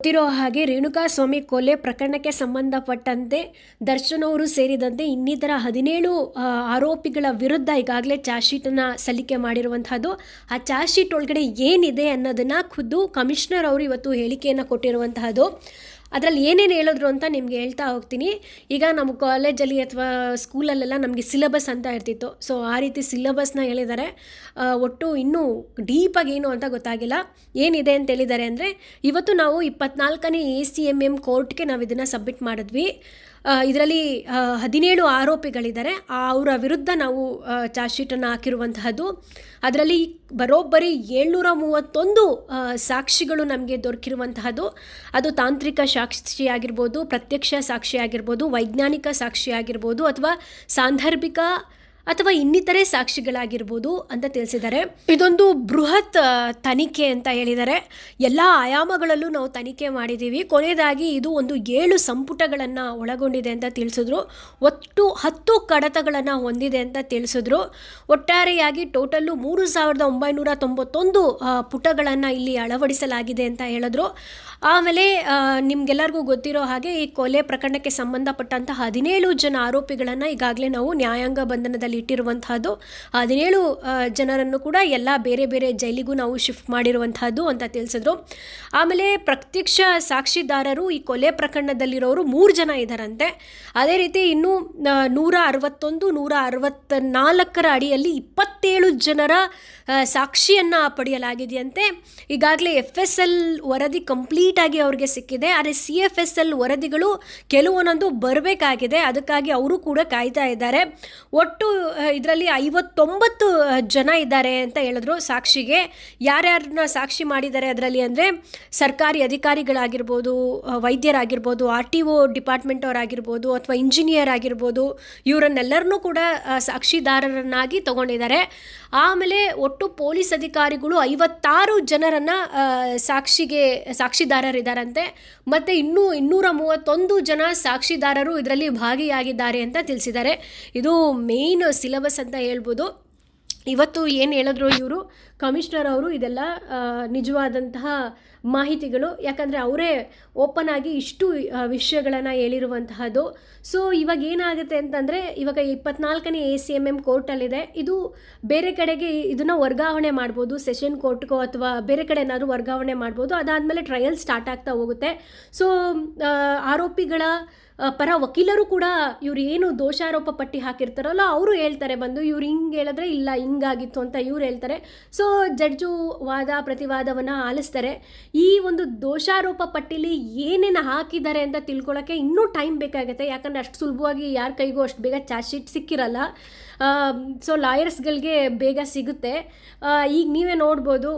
ಗೊತ್ತಿರೋ ಹಾಗೆ ರೇಣುಕಾಸ್ವಾಮಿ ಕೊಲೆ ಪ್ರಕರಣಕ್ಕೆ ಸಂಬಂಧಪಟ್ಟಂತೆ ದರ್ಶನ್ ಅವರು ಸೇರಿದಂತೆ ಇನ್ನಿತರ ಹದಿನೇಳು ಆರೋಪಿಗಳ ವಿರುದ್ಧ ಈಗಾಗಲೇ ಚಾರ್ಜ್ ಶೀಟನ್ನು ಸಲ್ಲಿಕೆ ಮಾಡಿರುವಂತಹದ್ದು. ಆ ಚಾರ್ಜ್ ಶೀಟ್ ಒಳಗಡೆ ಏನಿದೆ ಅನ್ನೋದನ್ನ ಖುದ್ದು ಕಮಿಷನರ್ ಅವರು ಇವತ್ತು ಹೇಳಿಕೆಯನ್ನು ಕೊಟ್ಟಿರುವಂತಹದ್ದು. ಅದರಲ್ಲಿ ಏನೇನು ಹೇಳಿದ್ರು ಅಂತ ನಿಮ್ಗೆ ಹೇಳ್ತಾ ಹೋಗ್ತೀನಿ. ಈಗ ನಮ್ಮ ಕಾಲೇಜಲ್ಲಿ ಅಥವಾ ಸ್ಕೂಲಲ್ಲೆಲ್ಲ ನಮಗೆ ಸಿಲೆಬಸ್ ಅಂತ ಇರ್ತಿತ್ತು. ಸೊ ಆ ರೀತಿ ಸಿಲೆಬಸ್ನ ಹೇಳಿದ್ದಾರೆ ಒಟ್ಟು ಇನ್ನೂ ಡೀಪಾಗಿ ಏನು ಅಂತ ಗೊತ್ತಾಗಿಲ್ಲ. ಏನಿದೆ ಅಂತ ಹೇಳಿದ್ದಾರೆ ಅಂದರೆ, ಇವತ್ತು ನಾವು ಇಪ್ಪತ್ನಾಲ್ಕನೇ ಎ ಸಿ ಎಂ ಎಂ ಕೋರ್ಟ್ಗೆ ನಾವು ಇದನ್ನು ಸಬ್ಮಿಟ್ ಮಾಡಿದ್ವಿ. ಇದರಲ್ಲಿ ಹದಿನೇಳು ಆರೋಪಿಗಳಿದ್ದಾರೆ ಅವರ ವಿರುದ್ಧ ನಾವು ಚಾರ್ಜ್ ಶೀಟನ್ನು ಹಾಕಿರುವಂತಹದ್ದು. ಅದರಲ್ಲಿ ಬರೋಬ್ಬರಿ ಏಳ್ನೂರ ಮೂವತ್ತೊಂದು ಸಾಕ್ಷಿಗಳು ನಮಗೆ ದೊರಕಿರುವಂತಹದ್ದು. ಅದು ತಾಂತ್ರಿಕ ಸಾಕ್ಷಿ ಆಗಿರ್ಬೋದು ಪ್ರತ್ಯಕ್ಷ ಸಾಕ್ಷಿ ಆಗಿರ್ಬೋದು ವೈಜ್ಞಾನಿಕ ಸಾಕ್ಷಿ ಆಗಿರ್ಬೋದು ಅಥವಾ ಸಾಂದರ್ಭಿಕ ಅಥವಾ ಇನ್ನಿತರೆ ಸಾಕ್ಷಿಗಳಾಗಿರ್ಬೋದು ಅಂತ ತಿಳಿಸಿದ್ದಾರೆ. ಇದೊಂದು ಬೃಹತ್ ತನಿಖೆ ಅಂತ ಹೇಳಿದ್ದಾರೆ. ಎಲ್ಲ ಆಯಾಮಗಳಲ್ಲೂ ನಾವು ತನಿಖೆ ಮಾಡಿದ್ದೀವಿ. ಕೊನೆಯದಾಗಿ ಇದು ಒಂದು ಏಳು ಸಂಪುಟಗಳನ್ನು ಒಳಗೊಂಡಿದೆ ಅಂತ ತಿಳಿಸಿದ್ರು. ಒಟ್ಟು ಹತ್ತು ಕಡತಗಳನ್ನು ಹೊಂದಿದೆ ಅಂತ ತಿಳಿಸಿದ್ರು. ಒಟ್ಟಾರೆಯಾಗಿ ಟೋಟಲ್ಲು ಮೂರು ಸಾವಿರದ ಒಂಬೈನೂರ ತೊಂಬತ್ತೊಂದು ಪುಟಗಳನ್ನು ಇಲ್ಲಿ ಅಳವಡಿಸಲಾಗಿದೆ ಅಂತ ಹೇಳಿದ್ರು. ಆಮೇಲೆ ನಿಮ್ಗೆಲ್ಲರಿಗೂ ಗೊತ್ತಿರೋ ಹಾಗೆ ಈ ಕೊಲೆ ಪ್ರಕರಣಕ್ಕೆ ಸಂಬಂಧಪಟ್ಟಂತಹ ಹದಿನೇಳು ಜನ ಆರೋಪಿಗಳನ್ನು ಈಗಾಗಲೇ ನಾವು ನ್ಯಾಯಾಂಗ ಬಂಧನದಲ್ಲಿ ಇಟ್ಟಿರುವಂತಹದ್ದು. ಹದಿನೇಳು ಜನರನ್ನು ಕೂಡ ಎಲ್ಲ ಬೇರೆ ಬೇರೆ ಜೈಲಿಗೂ ನಾವು ಶಿಫ್ಟ್ ಮಾಡಿರುವಂತಹದ್ದು ಅಂತ ತಿಳಿಸಿದ್ರು. ಆಮೇಲೆ ಪ್ರತ್ಯಕ್ಷ ಸಾಕ್ಷಿದಾರರು ಈ ಕೊಲೆ ಪ್ರಕರಣದಲ್ಲಿರೋರು ಮೂರು ಜನ ಇದ್ದಾರಂತೆ ಅದೇ ರೀತಿ ಇನ್ನೂ ನೂರ ಅರವತ್ತೊಂದು, ನೂರ ಅರವತ್ತ ನಾಲ್ಕರ ಅಡಿಯಲ್ಲಿ ಇಪ್ಪತ್ತೇಳು ಜನರ ಸಾಕ್ಷಿಯನ್ನು ಪಡೆಯಲಾಗಿದೆಯಂತೆ. ಈಗಾಗಲೇ ಎಫ್ ಎಸ್ ಎಲ್ ವರದಿ ಕಂಪ್ಲೀಟ್ ಆಗಿ ಅವ್ರಿಗೆ ಸಿಕ್ಕಿದೆ. ಆದರೆ ಸಿ ಎಫ್ ಎಸ್ ಎಲ್ ವರದಿಗಳು ಕೆಲವೊಂದೊಂದು ಬರಬೇಕಾಗಿದೆ. ಅದಕ್ಕಾಗಿ ಅವರು ಕೂಡ ಕಾಯ್ತಾ ಇದ್ದಾರೆ. ಒಟ್ಟು ಇದರಲ್ಲಿ ಐವತ್ತೊಂಬತ್ತು ಜನ ಇದ್ದಾರೆ ಅಂತ ಹೇಳಿದ್ರು ಸಾಕ್ಷಿಗೆ. ಯಾರ್ಯಾರನ್ನ ಸಾಕ್ಷಿ ಮಾಡಿದ್ದಾರೆ ಅದರಲ್ಲಿ ಅಂದರೆ ಸರ್ಕಾರಿ ಅಧಿಕಾರಿಗಳಾಗಿರ್ಬೋದು ವೈದ್ಯರಾಗಿರ್ಬೋದು, ಆರ್ ಟಿ ಒ ಡಿಪಾರ್ಟ್ಮೆಂಟ್ ಅವರಾಗಿರ್ಬೋದು ಅಥವಾ ಇಂಜಿನಿಯರ್ ಆಗಿರ್ಬೋದು, ಇವರನ್ನೆಲ್ಲರನ್ನೂ ಕೂಡ ಸಾಕ್ಷಿದಾರರನ್ನಾಗಿ ತಗೊಂಡಿದ್ದಾರೆ. ಆಮೇಲೆ ಒಟ್ಟು ಪೊಲೀಸ್ ಅಧಿಕಾರಿಗಳು ಐವತ್ತಾರು ಜನರನ್ನು ಸಾಕ್ಷಿಗೆ, ಸಾಕ್ಷಿದಾರರಿದ್ದಾರಂತೆ. ಮತ್ತು ಇನ್ನೂ ಇನ್ನೂರ ಮೂವತ್ತೊಂದು ಜನ ಸಾಕ್ಷಿದಾರರು ಇದರಲ್ಲಿ ಭಾಗಿಯಾಗಿದ್ದಾರೆ ಅಂತ ತಿಳಿಸಿದ್ದಾರೆ. ಇದು ಮೇಯ್ನ್ ಸಿಲೆಬಸ್ ಅಂತ ಹೇಳ್ಬೋದು. ಇವತ್ತು ಏನು ಹೇಳಿದ್ರು ಇವರು? ಕಮಿಷನರ್ ಅವರು ಇದೆಲ್ಲ ನಿಜವಾದಂತಹ ಮಾಹಿತಿಗಳು. ಯಾಕಂದರೆ ಅವರೇ ಓಪನ್ ಆಗಿ ಇಷ್ಟು ವಿಷಯಗಳನ್ನು ಹೇಳಿರುವಂತಹದ್ದು. ಸೊ ಇವಾಗ ಏನಾಗುತ್ತೆ ಅಂತಂದರೆ, ಇವಾಗ ಇಪ್ಪತ್ನಾಲ್ಕನೇ ಎ ಸಿ ಎಂ ಎಂ ಕೋರ್ಟಲ್ಲಿದೆ ಇದು ಬೇರೆ ಕಡೆಗೆ ಇದನ್ನು ವರ್ಗಾವಣೆ ಮಾಡ್ಬೋದು. ಸೆಷನ್ ಕೋರ್ಟ್ಗೋ ಅಥವಾ ಬೇರೆ ಕಡೆ ಏನಾದರೂ ವರ್ಗಾವಣೆ ಮಾಡ್ಬೋದು. ಅದಾದಮೇಲೆ ಟ್ರಯಲ್ ಸ್ಟಾರ್ಟ್ ಆಗ್ತಾ ಹೋಗುತ್ತೆ. ಸೊ ಆರೋಪಿಗಳ ಪರ ವಕೀಲರು ಕೂಡ ಇವ್ರು ಏನು ದೋಷಾರೋಪ ಪಟ್ಟಿ ಹಾಕಿರ್ತಾರಲ್ಲ, ಅವರು ಹೇಳ್ತಾರೆ ಬಂದು, ಇವ್ರು ಹಿಂಗೆ ಹೇಳಿದ್ರೆ ಇಲ್ಲ, ಹಿಂಗಾಗಿತ್ತು ಅಂತ ಇವ್ರು ಹೇಳ್ತಾರೆ. ಸೊ ಜಡ್ಜು ವಾದ ಪ್ರತಿವಾದವನ್ನು ಆಲಿಸ್ತಾರೆ. ಈ ಒಂದು ದೋಷಾರೋಪ ಪಟ್ಟಿಲಿ ಏನೇನು ಹಾಕಿದ್ದಾರೆ ಅಂತ ತಿಳ್ಕೊಳ್ಳೋಕ್ಕೆ ಇನ್ನೂ ಟೈಮ್ ಬೇಕಾಗುತ್ತೆ. ಯಾಕಂದರೆ ಅಷ್ಟು ಸುಲಭವಾಗಿ ಯಾರ ಕೈಗೂ ಅಷ್ಟು ಬೇಗ ಚಾರ್ಜ್ ಶೀಟ್ ಸಿಕ್ಕಿರಲ್ಲ. ಸೊ ಲಾಯರ್ಸ್ಗಳಿಗೆ ಬೇಗ ಸಿಗುತ್ತೆ. ಈಗ ನೀವೇ ನೋಡ್ಬೋದು,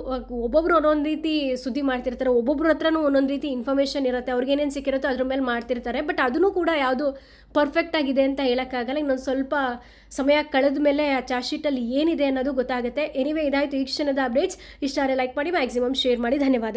ಒಬ್ಬೊಬ್ರು ಒಂದೊಂದು ರೀತಿ ಸುದ್ದಿ ಮಾಡ್ತಿರ್ತಾರೆ, ಒಬ್ಬೊಬ್ರ ಹತ್ರನೂ ಒಂದೊಂದು ರೀತಿ ಇನ್ಫಾರ್ಮೇಷನ್ ಇರುತ್ತೆ ಅವ್ರಿಗೇನೇನು ಸಿಕ್ಕಿರುತ್ತೋ ಅದ್ರ ಮೇಲೆ ಮಾಡ್ತಿರ್ತಾರೆ. ಬಟ್ ಅದನ್ನು ಕೂಡ ಯಾವುದು ಪರ್ಫೆಕ್ಟ್ ಆಗಿದೆ ಅಂತ ಹೇಳೋಕ್ಕಾಗಲ್ಲ. ಇನ್ನೊಂದು ಸ್ವಲ್ಪ ಸಮಯ ಕಳೆದ ಮೇಲೆ ಆ ಚಾರ್ಜ್ ಶೀಟಲ್ಲಿ ಏನಿದೆ ಅನ್ನೋದು ಗೊತ್ತಾಗುತ್ತೆ. ಎನಿವೇ ಇದಾಯಿತು ಈ ಕ್ಷಣದ ಅಪ್ಡೇಟ್ಸ್ ಇಷ್ಟ ಲೈಕ್ ಮಾಡಿ ಮ್ಯಾಕ್ಸಿಮಮ್ ಶೇರ್ ಮಾಡಿ. ಧನ್ಯವಾದ.